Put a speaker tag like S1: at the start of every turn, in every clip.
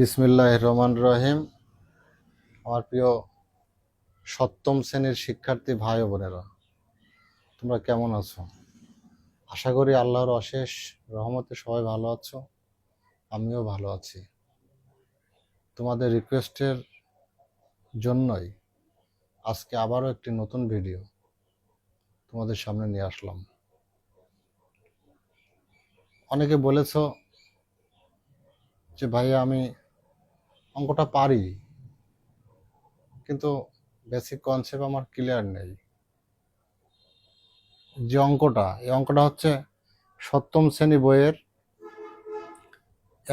S1: বিসমিল্লাহ রহমান রহিম আমার প্রিয় সপ্তম শ্রেণীর শিক্ষার্থী ভাই ও বোনেরা তোমরা কেমন আছো আশা করি আল্লাহর অশেষ রহমতে সবাই ভালো আছো আমিও ভালো আছি তোমাদের রিকোয়েস্টের জন্যই আজকে আবারও একটি নতুন ভিডিও তোমাদের সামনে নিয়ে আসলাম অনেকে বলেছ যে ভাইয়া আমি অঙ্কটা পারি কিন্তু বেসিক কনসেপ্ট আমার ক্লিয়ার নেই যে অঙ্কটা এই অঙ্কটা হচ্ছে সপ্তম শ্রেণী বইয়ের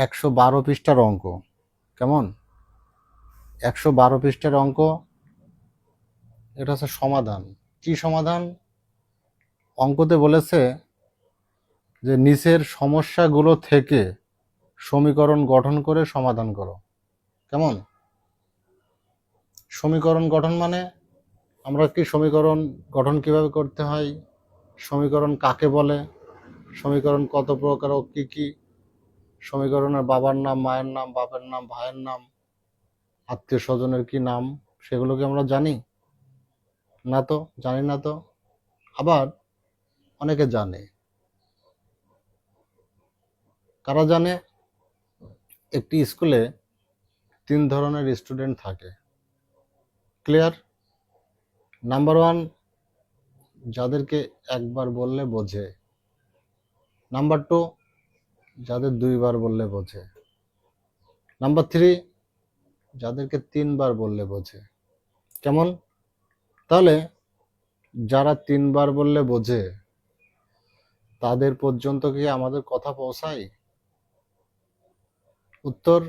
S1: একশো বারো পৃষ্ঠার অঙ্ক কেমন একশো বারো পৃষ্ঠার অঙ্ক এটা হচ্ছে সমাধান কি সমাধান অঙ্কতে বলেছে যে নিচের সমস্যাগুলো থেকে সমীকরণ গঠন করে সমাধান করো কেমন সমীকরণ গঠন মানে আমরা কি সমীকরণ গঠন কিভাবে করতে হয় সমীকরণ কাকে বলে সমীকরণ কত প্রকার ও কী কী সমীকরণের বাবার নাম মায়ের নাম বাপের নাম ভাইয়ের নাম আত্মীয় স্বজনের কি নাম সেগুলো কি আমরা জানি না তো জানি না তো আবার অনেকে জানে কারা জানে একটি স্কুলে তিন ধরনের স্টুডেন্ট থাকে ক্লিয়ার নাম্বার ওয়ান যাদেরকে একবার বললে বোঝে নাম্বার টু যাদের দুইবার বললে বোঝে নাম্বার থ্রি যাদেরকে তিনবার বললে বোঝে কেমন তাহলে যারা তিনবার বললে বোঝে তাদের পর্যন্ত কি আমাদের কথা পৌঁছায় উত্তর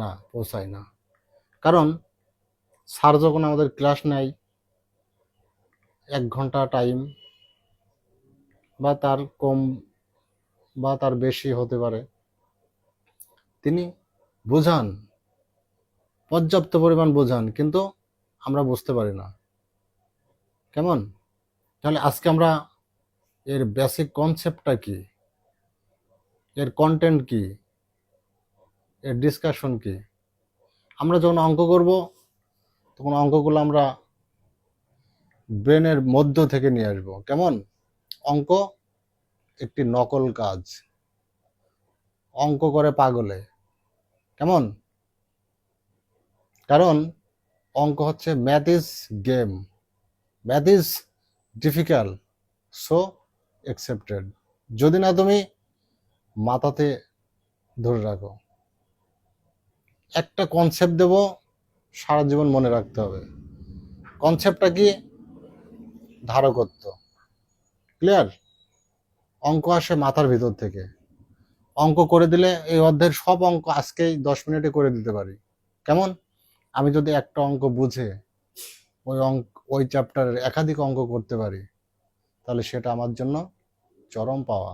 S1: না পৌঁছায় না কারণ স্যার যখন আমাদের ক্লাস নেয় এক ঘন্টা টাইম বা তার কম বা তার বেশি হতে পারে তিনি বোঝান পর্যাপ্ত পরিমাণ বোঝান কিন্তু আমরা বুঝতে পারি না কেমন তাহলে আজকে আমরা এর বেসিক কনসেপ্টটা কি এর কন্টেন্ট কি এর ডিসকাশন কি আমরা যখন অঙ্ক করব তখন অঙ্কগুলো আমরা ব্রেনের মধ্য থেকে নিয়ে আসব কেমন অঙ্ক একটি নকল কাজ অঙ্ক করে পাগলে কেমন কারণ অঙ্ক হচ্ছে math is game math is difficult so accepted যদি না তুমি মাথাতে ধরে রাখো একটা কনসেপ্ট দেব সারা জীবন মনে রাখতে হবে কনসেপ্টটা কি ধারকত্ব ক্লিয়ার অঙ্ক আসে মাথার ভিতর থেকে অঙ্ক করে দিলে এই অধ্যায়ের সব অঙ্ক আজকেই দশ মিনিটে করে দিতে পারি কেমন আমি যদি একটা অঙ্ক বুঝে ওই অঙ্ক ওই চ্যাপ্টারের একাধিক অঙ্ক করতে পারি তাহলে সেটা আমার জন্য চরম পাওয়া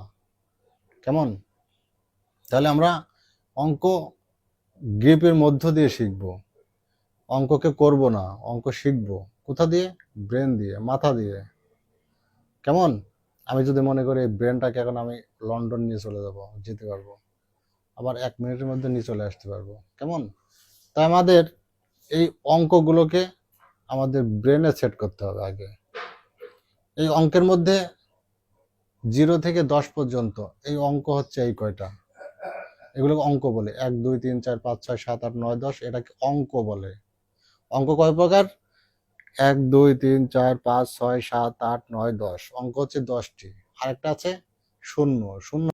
S1: কেমন তাহলে আমরা অঙ্ক গ্রিপের মধ্য দিয়ে শিখব অঙ্ককে করব না অঙ্ক শিখব কোথা দিয়ে ব্রেন দিয়ে মাথা দিয়ে কেমন আমি যদি মনে করি এই ব্রেনটাকে এখন আমি লন্ডন নিয়ে চলে যাব যেতে পারবো আবার এক মিনিটের মধ্যে নিয়ে চলে আসতে পারবো কেমন তাই আমাদের এই অঙ্কগুলোকে আমাদের ব্রেনে সেট করতে হবে আগে এই অঙ্কের মধ্যে জিরো থেকে দশ পর্যন্ত এই অঙ্ক হচ্ছে এই কয়টা এগুলোকে অঙ্ক বলে এক দুই তিন চার পাঁচ ছয় সাত আট নয় দশ এটাকে অঙ্ক বলে অঙ্ক কয় প্রকার এক দুই তিন চার পাঁচ ছয় সাত আট নয় দশ অঙ্ক হচ্ছে দশটি আরেকটা আছে শূন্য শূন্য